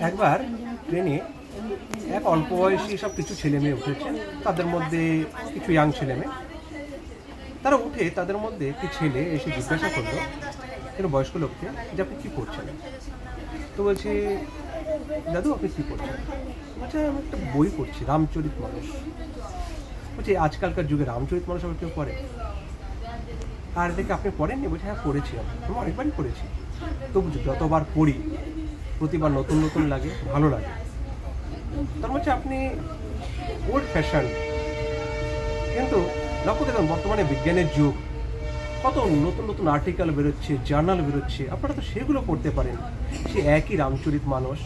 একবার ট্রেনে এক অল্প বয়সী সব কিছু ছেলে মেয়ে উঠেছে। তাদের মধ্যে কিছু ইয়াং ছেলে মেয়ে। তারা উঠে তাদের মধ্যে একটি ছেলে এসে জিজ্ঞাসা করল কোনো বয়স্ক লোককে যে আপনি কী করছেন? তো বলছে, দাদু, আপনি কী করছেন? বলছে, আমি একটা বই পড়ছি, রামচরিত মানুষ। বলছে, আজকালকার যুগে রামচরিত মানুষ আবার কেউ পড়ে? আর দেখে, আপনি পড়েননি? বলছে হ্যাঁ পড়েছি আমি। আমি অনেকবারই পড়েছি। তবু যতবার পড়ি প্রতিবার নতুন নতুন লাগে? ভালো লাগে। তার হচ্ছে আপনি ওল্ড ফ্যাশন কিন্তু লক্ষ্য দেখুন বর্তমানে বিজ্ঞানের যুগ। কত নতুন নতুন আর্টিকেল বেরোচ্ছে জার্নাল বেরোচ্ছে, আপনারা তো সেগুলো পড়তে পারেন। সে একই রামচরিত মানুষ,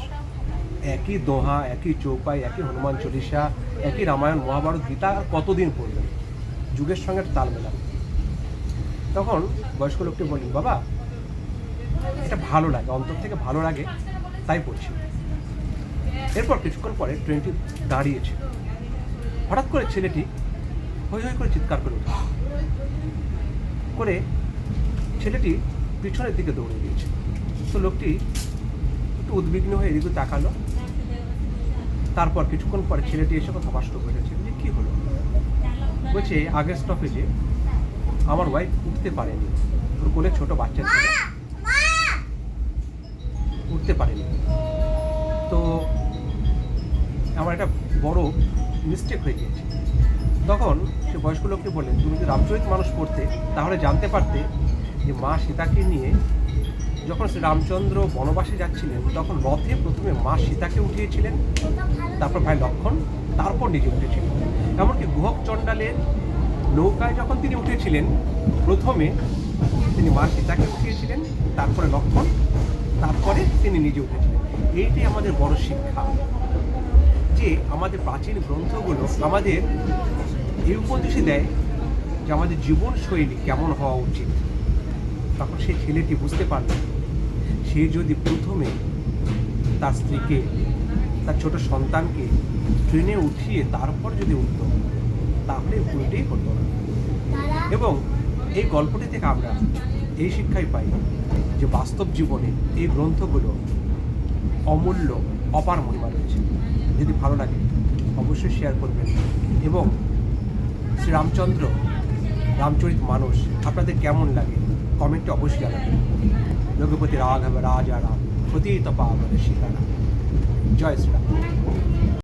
একই দোহা, একই চৌপাই একই হনুমান চল্লিশা, একই রামায়ণ, মহাভারত, গীতা আর কতদিন পড়বেন যুগের সঙ্গে তাল মেলান তখন বয়স্ক লোকটি বললেন, বাবা, এটা ভালো লাগে, অন্তর থেকে ভালো লাগে। তাই পড়ছি এরপর কিছুক্ষণ পরে ট্রেনটি দাঁড়িয়েছে। হঠাৎ করে ছেলেটি হই হই করে চিৎকার করে উঠল। করে ছেলেটি পিছনের দিকে দৌড়ে গিয়েছে। তো লোকটি একটু উদ্বিগ্ন হয়ে এদিকে তাকালো। তারপর কিছুক্ষণ পরে ছেলেটি এসে কথা বাস্তব করেছে যে, কী হলো? বলছে, আগের স্টপেজে আমার ওয়াইফ উঠতে পারেনি। ওর কোলে ছোট বাচ্চা ছিল। উঠতে পারেনি। তো আমার একটা বড় মিস্টেক হয়ে গিয়েছে। তখন সে বয়স্ক লোককে বললেন তুমি যদি রামচরিত মানুষ পড়তে, তাহলে জানতে পারতে যে মা সীতাকে নিয়ে যখন শ্রী রামচন্দ্র বনবাসে যাচ্ছিলেন, তখন রথে প্রথমে মা সীতাকে উঠিয়েছিলেন, তারপর ভাই লক্ষণ, তারপর নিজে উঠেছিলেন। এমনকি গুহক চণ্ডালের নৌকায় যখন তিনি উঠেছিলেন, প্রথমে তিনি মা সীতাকে উঠিয়েছিলেন, তারপরে লক্ষণ তারপরে তিনি নিজে উঠেছিলেন। এইটাই আমাদের বড় শিক্ষা। যে আমাদের প্রাচীন গ্রন্থগুলো আমাদের এই উপদেশে দেয় যে আমাদের জীবনশৈলী কেমন হওয়া উচিত। তখন সেই ছেলেটি বুঝতে পারল, সে যদি প্রথমে তার স্ত্রীকে, তার ছোট সন্তানকে ট্রেনে উঠিয়ে তারপর যদি উঠত, তাহলে ভুলটাই করতো না। এবং এই গল্পটি থেকে আমরা এই শিক্ষাই পাই যে বাস্তব জীবনে এই গ্রন্থগুলো অমূল্য অপার মহিমা রয়েছে। যদি ভালো লাগে, অবশ্যই শেয়ার করবেন। এবং শ্রীরামচন্দ্র, রামচরিত মানুষ, আপনাদের কেমন লাগে কমেন্টে অবশ্যই জানাবেন। রঘুপতি রাঘব, রাজা, রাম প্রতি তপা আমাদের সীতারাম জয় শ্রীরাম।